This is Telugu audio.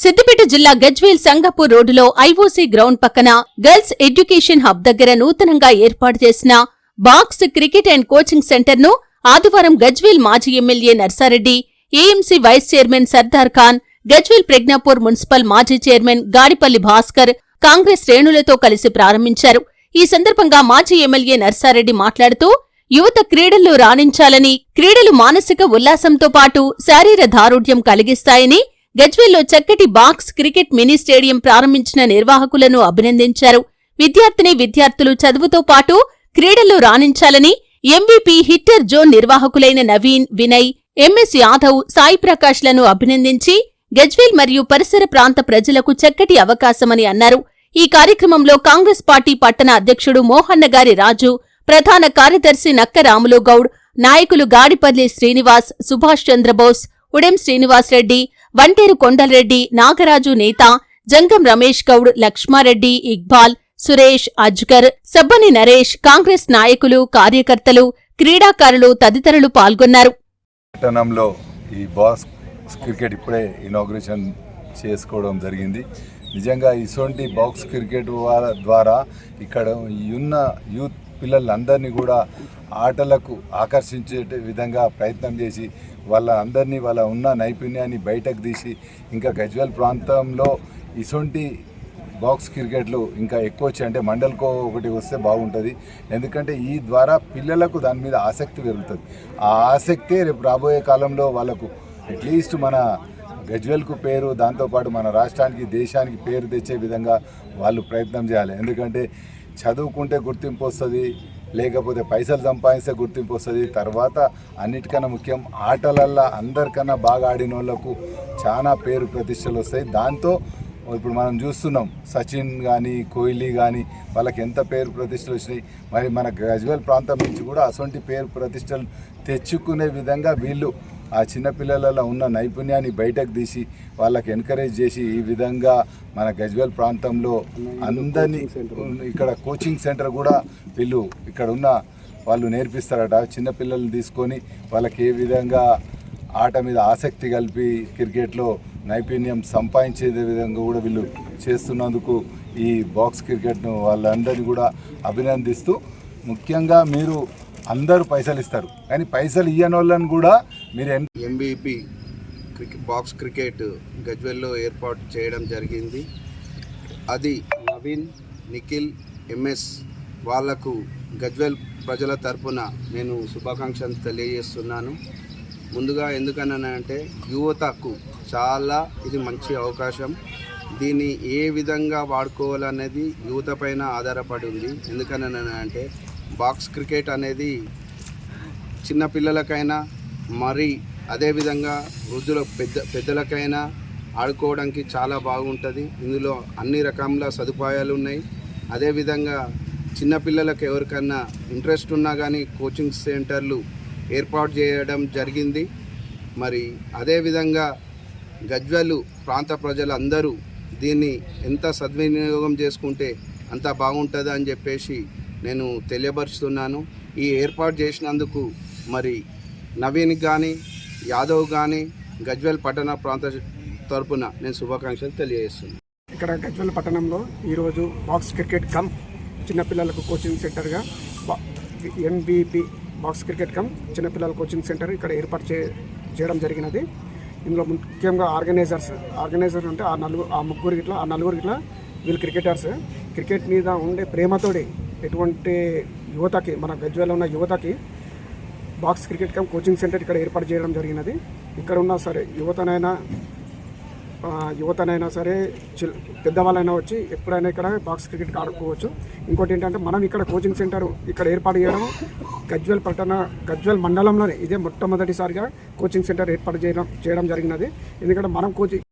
సిద్దిపేట జిల్లా గజ్వేల్ సంగపూర్ రోడ్డులో ఐఓసీ గ్రౌండ్ పక్కన గర్ల్స్ ఎడ్యుకేషన్ హబ్ దగ్గర నూతనంగా ఏర్పాటు చేసిన బాక్స్ క్రికెట్ అండ్ కోచింగ్ సెంటర్ను ఆదివారం గజ్వేల్ మాజీ MLA Narsareddy AMC vice chairman Sardar Khan Gajwel Pragnapur municipal మాజీ చైర్మన్ గాడిపల్లి భాస్కర్ కాంగ్రెస్ శ్రేణులతో కలిసి ప్రారంభించారు. ఈ సందర్భంగా మాజీ ఎమ్మెల్యే నర్సారెడ్డి మాట్లాడుతూ యువత క్రీడల్లో రాణించాలని క్రీడలు మానసిక ఉల్లాసంతో పాటు శారీర దారుఢ్యం కలిగిస్తాయని గజ్వేల్లో చక్కటి బాక్స్ క్రికెట్ మినీ స్టేడియం ప్రారంభించిన నిర్వాహకులను అభినందించారు. విద్యార్థిని విద్యార్థులు చదువుతో పాటు క్రీడల్లో రాణించాలని ఎంవీపీ హిట్టర్ జోన్ నిర్వాహకులైన నవీన్ వినయ్ ఎంఎస్ యాదవ్ సాయి ప్రకాష్లను అభినందించి గజ్వేల్ మరియు పరిసర ప్రాంత ప్రజలకు చక్కటి అవకాశమని అన్నారు. ఈ కార్యక్రమంలో కాంగ్రెస్ పార్టీ పట్టణ అధ్యక్షుడు మోహన్న గారి రాజు ప్రధాన కార్యదర్శి నక్క రాములు గౌడ్ నాయకులు గాడిపల్లి శ్రీనివాస్ సుభాష్ చంద్రబోస్ ఉడెం శ్రీనివాస్ రెడ్డి వంటేరు కొండలరెడ్డి నాగరాజు నేత జంగం రమేష్ గౌడ్ లక్ష్మారెడ్డి ఇక్బాల్ సురేష్ అజ్గర్ సబ్బని నరేష్ కాంగ్రెస్ నాయకులు కార్యకర్తలు క్రీడాకారులు తదితరులు పాల్గొన్నారు. పట్టణంలో ఈ బాస్ క్రికెట్ ఇప్పుడే ఇనాగ్రేషన్ చేసుకోవడం జరిగింది. నిజంగా ఇటువంటి బాక్స్ క్రికెట్ ద్వారా ఇక్కడ ఉన్న యూత్ పిల్లలందరినీ కూడా ఆటలకు ఆకర్షించే విధంగా ప్రయత్నం చేసి వాళ్ళ అందరినీ వాళ్ళ ఉన్న నైపుణ్యాన్ని బయటకు తీసి ఇంకా గజ్వల్ ప్రాంతంలో ఇసొంటి బాక్స్ క్రికెట్లు ఇంకా ఎక్కువ వచ్చాయి. అంటే మండల్కో ఒకటి వస్తే బాగుంటుంది. ఎందుకంటే ఈ ద్వారా పిల్లలకు దాని మీద ఆసక్తి పెరుగుతుంది. ఆ ఆసక్తే రేపు రాబోయే కాలంలో వాళ్ళకు అట్లీస్ట్ మన గజ్వెల్కు పేరు దాంతోపాటు మన రాష్ట్రానికి దేశానికి పేరు తెచ్చే విధంగా వాళ్ళు ప్రయత్నం చేయాలి. ఎందుకంటే చదువుకుంటే గుర్తింపు వస్తుంది లేకపోతే పైసలు సంపాదిస్తే గుర్తింపు వస్తుంది. తర్వాత అన్నిటికన్నా ముఖ్యం ఆటలల్లో అందరికన్నా బాగా ఆడిన వాళ్ళకు చాలా పేరు ప్రతిష్టలు వస్తాయి. దాంతో ఇప్పుడు మనం చూస్తున్నాం సచిన్ కానీ కోహ్లీ కానీ వాళ్ళకి ఎంత పేరు ప్రతిష్టలు వచ్చినాయి. మరి మన గజ్వేల్ ప్రాంతం నుంచి కూడా అటువంటి పేరు ప్రతిష్టలు తెచ్చుకునే విధంగా వీళ్ళు ఆ చిన్నపిల్లలలో ఉన్న నైపుణ్యాన్ని బయటకు తీసి వాళ్ళకి ఎంకరేజ్ చేసి ఈ విధంగా మన గజ్వేల్ ప్రాంతంలో అందరినీ ఇక్కడ కోచింగ్ సెంటర్ కూడా వీళ్ళు ఇక్కడ ఉన్న వాళ్ళు నేర్పిస్తారట. చిన్నపిల్లల్ని తీసుకొని వాళ్ళకి ఏ విధంగా ఆట మీద ఆసక్తి కలిపి క్రికెట్లో నైపుణ్యం సంపాదించే విధంగా కూడా వీళ్ళు చేస్తున్నందుకు ఈ బాక్స్ క్రికెట్ను వాళ్ళందరినీ కూడా అభినందిస్తూ ముఖ్యంగా మీరు అందరూ పైసలు ఇస్తారు కానీ పైసలు ఇయ్యని వాళ్ళని కూడా మీరు ఎంబీపీ క్రికెట్ బాక్స్ క్రికెట్ గజ్వెల్లో ఏర్పాటు చేయడం జరిగింది. అది నవీన్ నిఖిల్ ఎంఎస్ వాళ్ళకు గజ్వెల్ ప్రజల తరపున నేను శుభాకాంక్షలు తెలియజేస్తున్నాను. ముందుగా ఎందుకనంటే యువతకు చాలా ఇది మంచి అవకాశం. దీన్ని ఏ విధంగా వాడుకోవాలనేది యువత పైన ఆధారపడి ఉంది. ఎందుకనంటే బాక్స్ క్రికెట్ అనేది చిన్నపిల్లలకైనా మరి అదేవిధంగా వృద్ధుల పెద్ద పెద్దలకైనా ఆడుకోవడానికి చాలా బాగుంటుంది. ఇందులో అన్ని రకముల సదుపాయాలు ఉన్నాయి. అదేవిధంగా చిన్నపిల్లలకు ఎవరికన్నా ఇంట్రెస్ట్ ఉన్నా కానీ కోచింగ్ సెంటర్లు ఏర్పాటు చేయడం జరిగింది. మరి అదేవిధంగా గజ్వెలు ప్రాంత ప్రజలందరూ దీన్ని ఎంత సద్వినియోగం చేసుకుంటే అంత బాగుంటుంది అని చెప్పేసి నేను తెలియపరుస్తున్నాను. ఈ ఏర్పాటు చేసినందుకు మరి నవీన్ కానీ యాదవ్ కానీ గజ్వేల్ పట్టణ ప్రాంత తరపున నేను శుభాకాంక్షలు తెలియజేస్తున్నాను. ఇక్కడ గజ్వేల్ పట్టణంలో ఈరోజు బాక్స్ క్రికెట్ కమ్ చిన్నపిల్లలకు కోచింగ్ సెంటర్గా ఎంబీపీ బాక్స్ క్రికెట్ కమ్ చిన్నపిల్లల కోచింగ్ సెంటర్ ఇక్కడ ఏర్పాటు చే చేయడం జరిగినది. ఇందులో ముఖ్యంగా ఆర్గనైజర్స్ ఆర్గనైజర్ అంటే ఆ నలుగురు ఆ ముగ్గురు ఇట్లా ఆ నలుగురు ఇట్లా వీళ్ళు క్రికెటర్స్. క్రికెట్ మీద ఉండే ప్రేమతోటి ఎటువంటి యువతకి మన గజ్వేల్లో ఉన్న యువతకి box cricket camp coaching centre ఇక్కడ ఏర్పాటు చేయడం జరిగినది. ఇక్కడ ఉన్న సరే యువతనైనా యువతనైనా సరే చిల్ పెద్దవాళ్ళైనా వచ్చి ఎప్పుడైనా ఇక్కడ బాక్స్ క్రికెట్ ఆడుకోవచ్చు. ఇంకోటి ఏంటంటే మనం ఇక్కడ కోచింగ్ సెంటర్ ఇక్కడ ఏర్పాటు చేయడం గజ్వెల్ పట్టణ గజ్వెల్ మండలంలోనే ఇదే మొట్టమొదటిసారిగా కోచింగ్ సెంటర్ ఏర్పాటు చేయడం చేయడం జరిగినది. ఎందుకంటే మనం కోచింగ్